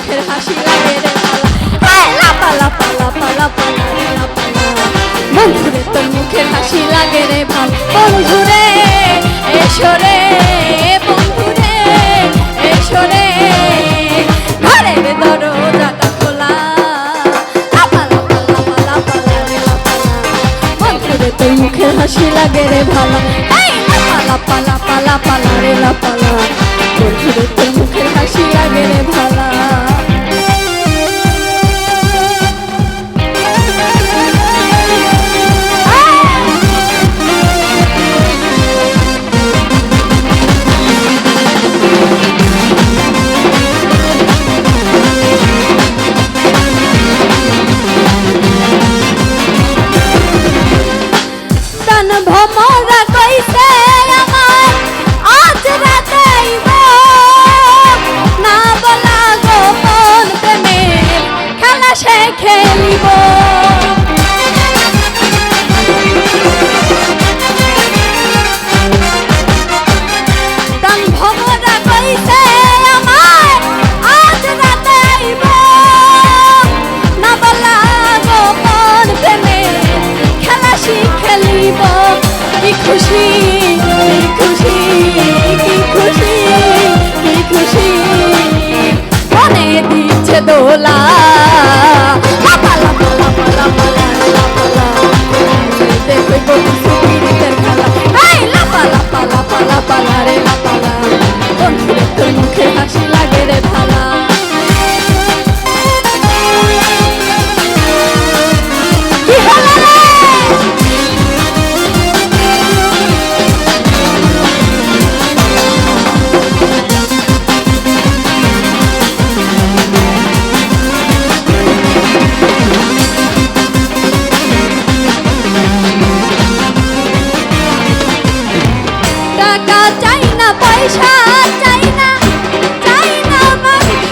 মুখের হাসি লাগে রে পালা লাপা লাপা লাপা লাপা হাসি লাগে ভালো বন্ধুরে এসো রে বন্ধুরে এসো রে ঘরের দরজাটা খোলা লাপা লাপা লাপা লাপা লাগে লাপা হাসি লাগে রে ভালো লাপা লাপা পালা লাপা রে পালা মুখে হাসি লাগে রে ভালো ভ্রমণ দোলা চাই না পয়সা চাই না চাই না মানুষ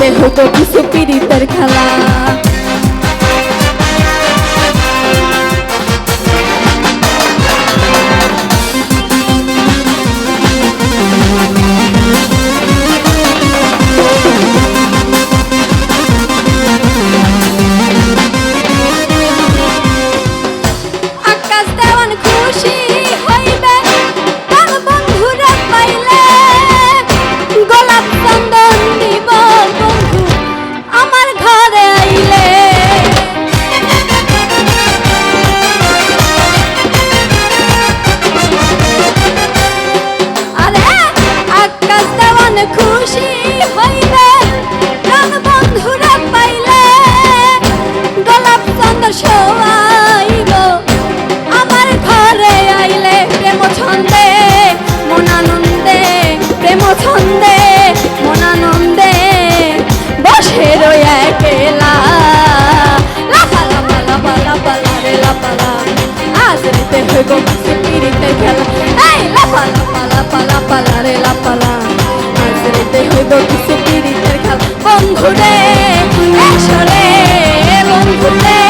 করতে হতো কিছু পিড়িতের খেলা। কিছু পীড়িতের খাল। বন্ধু রে বন্ধু রে